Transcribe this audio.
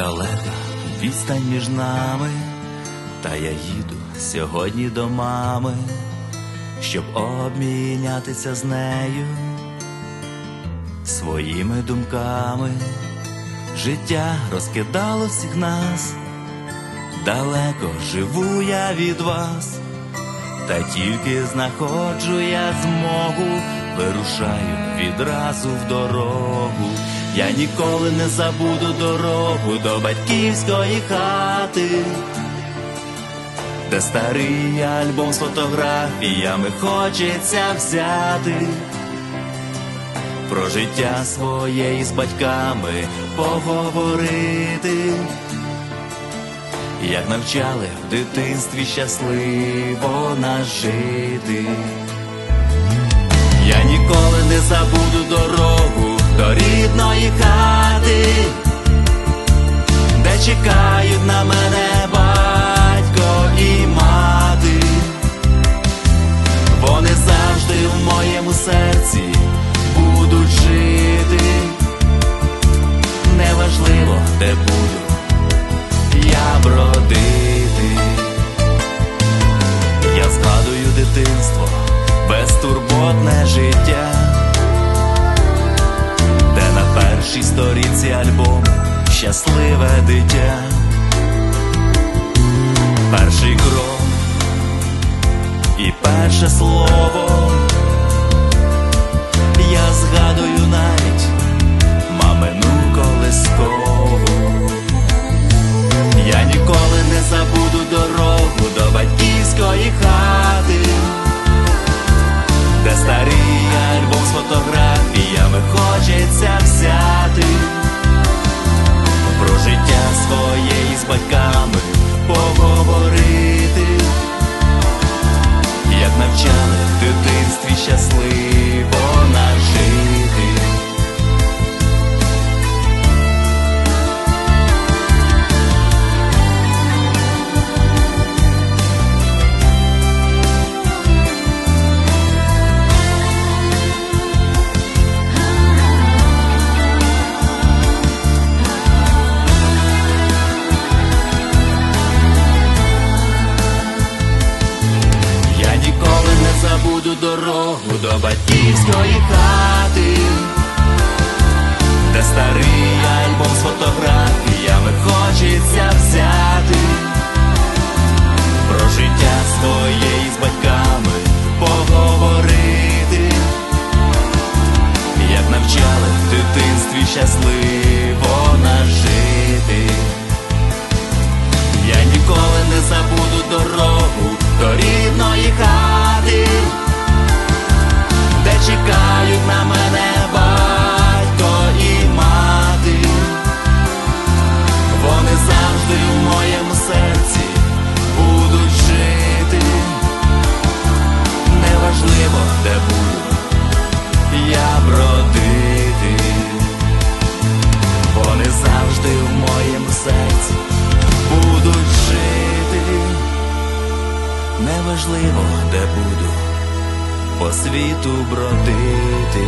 далека відстань між нами, та я їду сьогодні до мами, щоб обмінятися з нею своїми думками. Життя розкидало всіх нас, далеко живу я від вас, та тільки знаходжу я змогу, вирушаю відразу в дорогу. Я ніколи не забуду дорогу до батьківської хати, де старий альбом з фотографіями хочеться взяти. Про життя своє з батьками поговорити, як навчали в дитинстві щасливо нас жити. Я ніколи не забуду дорогу до рідної хати, де чекають на мене батько і мати. Вони завжди в моєму серці будуть жити. Неважливо, де буду я бродити. Я згадую дитинство, безтурботне життя, сторінці альбом щасливе дитя, перший крок і перше слово. Я згадую навіть дитинстві щасливо нас жити. Не забуду дорогу до батьківської хати, де старий альбом з фотографіями хочеться взяти, про життя своє з батьками поговорити, як навчали в дитинстві щасливо нас жити. Я ніколи не забуду дорогу завжди в моєму серці будуть жити. Неважливо, де буду по світу бродити.